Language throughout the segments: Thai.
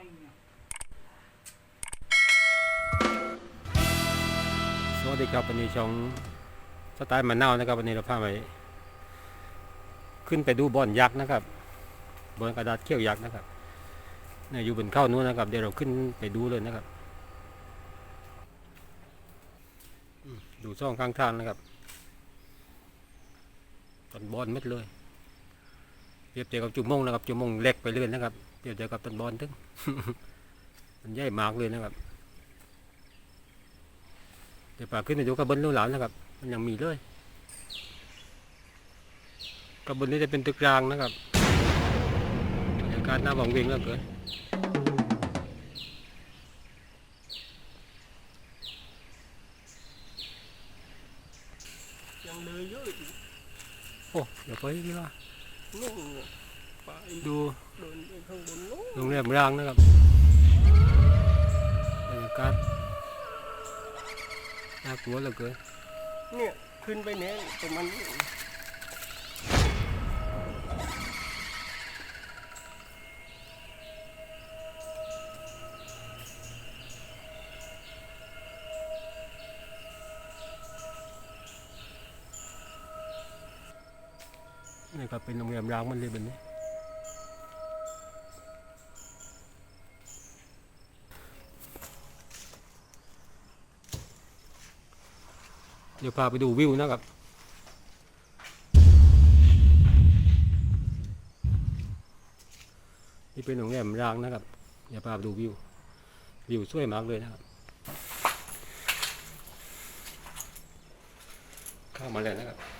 เนี่ยสวัสดีครับวันนี้ช่องสไตล์มะนาวนะครับวันนี้เราพาไปขึ้นไปดูบอนยักษ์นะครับบอนกระดาษเขี้ยวยักษ์นะครับเนี่ยอยู่บนเข้านู้นนะครับ เดี๋ยวเราขึ้นไปดูเลยนะครับ ดูช่องข้างทางนะครับต้นบอนเม็ดเลยเปรียบเทียบกับจุ่มมงนะครับจุ่มมงเล็กไปเรื่อยนะครับ เปรียบเทียบกับต้นบอนทึงมันใหญ่มากเลยนะครับ เดี๋ยวป่าขึ้นไปดูกระเบนลูกหลานนะครับ มันยังมีเลยกระเบนนี้จะเป็นตึกรางนะครับบรรยากาศน่าหวังเวงเหลือเกินยังเลยเยอะอีกโอ้เดี๋ยวไปดีว่านู่นน่ะไป ดูเดินไปข้างบนนู้นโรงแรมรางนะครับบรรยากาศน่ากลัวเหลือเกินเนี่ยขึ้นไปเนี่ยประมาณนี้นี่ครับเป็นโรงแรมรางมันเลยแบบนี้ เดี๋ยวพาไปดูวิวนะครับ นี่เป็นโรงแรมร้างนะครับ เดี๋ยวพาไปดูวิว วิวสวยมากเลยนะครับเข้ามาแล้วพี่ดูโอ้โหตัวนี่ถ้าไม่มีต้นนี้บาเลยนะครับ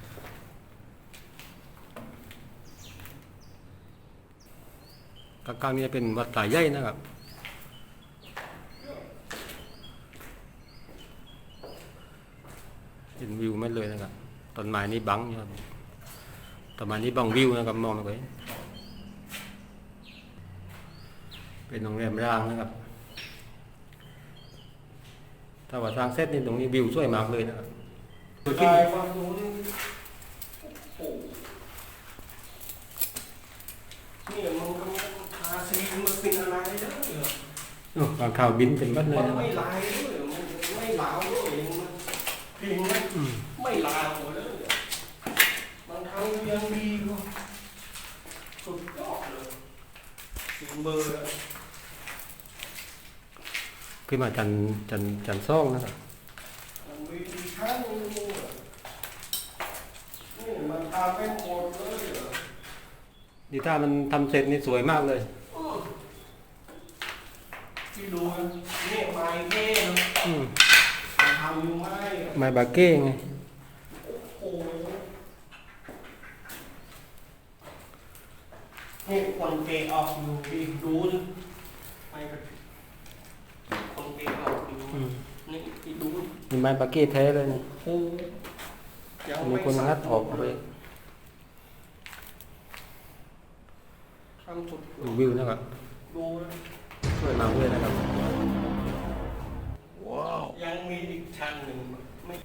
วังเวงนิดนึงกลางๆนี่เป็นวัดสายใหญ่นะครับเห็นวิวไม่เลยนะครับต้นไม้นี่บังอยู่ครับต้นไม้นี่บังวิวนะครับมองไม่เป็นโรงแรมร้างนะครับ ถ้าว่าสร้างเสร็จนี่ตรงนี้วิวสวยมากเลยนะครับนี่โอ้โหนี่มันก็ เป็นอะไรนะเนี่ยโอ้บางข่าวบินเป็นบัดเลยมันนะครัไม่บลายด้วยมันไม่ลาวด้วยมันจริงไหมอืมไม่ลาวเลยบางครั้งยังดีกว่าสุดยอดเลยสีเบอร์อะขึ้นมาจันจันจันซ่องนะครับมันมีชั้นนึงอะนี่มันทาเป็นหมดเลยเหรอ ดีถ้ามันทำเสร็จนี่สวยมากเลยอืม ที่ดูนะนี่ไม้เท่นะอืมมันทำอยู่ไม้อะไม้บาเก้ไง โอ้โหนี่คนเกะออกอยู่ดีดูนะไม่กระคนเกะออกอยู่อืม นี่ที่ดูนี่ไม้บาเก้แท้เลยนี่โอ้ยังมีไม่คนงัดออกเอาไปทำสุดดูวิวนะครับดูนะ สวยมากเลยนะครับยังมีอีกชั้นหนึ่งไม่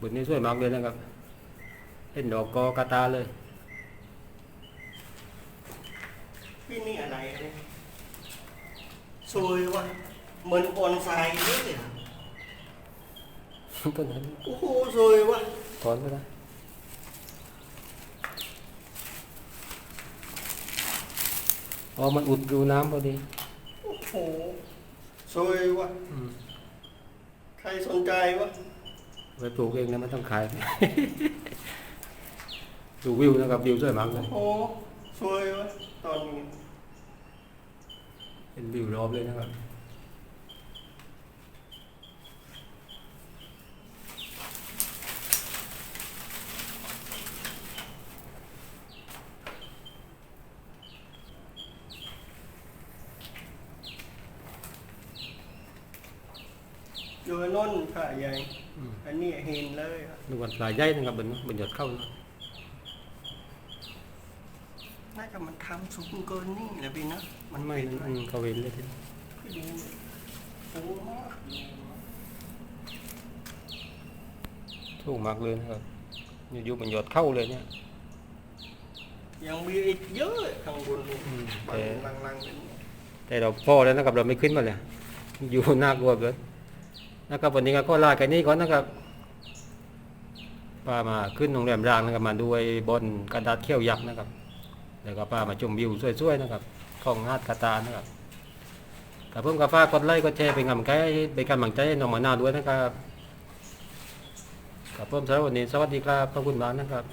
บทนี้สวยมากเลยนะครับเห็นดอกกอกระตาเลยพี่นี่อะไรเนี่ยสวยว่ะเหมือนบอนไซเลยอะต้นนั้นโอ้โหสวยว่ะถอนไปนะ อ๋อ มันอุดรูน้ำพอดี โอ้โหสวยว่ะอืมใครสนใจวะไปปลูกเองนะไม่ต้องขาย ดูวิวนะครับวิวสวยมากเลย โอ้โหสวยวะตอนนี้ เป็นวิวรอบเลยนะครับ อยู่โน่นผ่าใหญ่ อืมอันนี้เห็นเลยอะนึกว่าปลาใหญ่นะครับบนบนยอดเข้านะน่าจะมันทำสูงเกินนี่แหละพี่นะมันไม่นั่นอืมเขาเห็นเลยทีพี่ดีสูงมากถูกมากเลยนะครับอยู่ๆบนยอดเข้าเลยเนี่ย ยังมีอีกเยอะข้างบนนี่อืม บาแต่งลังๆเป็นเนี่ยแต่เราพอแล้วนะครับเราไม่ขึ้นมาเลยอยู่ น่ากลัวเลย นะครับวันนี้ก็ขอลากันนี้ก่อนนะครับป้ามาขึ้นโรงแรมรางนะครับมาดูไอ้บนกระดาษเขี้ยวยักษ์นะครับ แล้วก็ป้ามาชมวิวสวยๆนะครับของหาดกาตานะครับกับเพิ่มกับฟ้ากดไลค์กดแชร์เป็นกำลังใจเป็นกำลังใจน้องมะนาด้วยนะครับกับเพิ่มสำหรับวันนี้สวัสดีครับขอบคุณมากนะครับ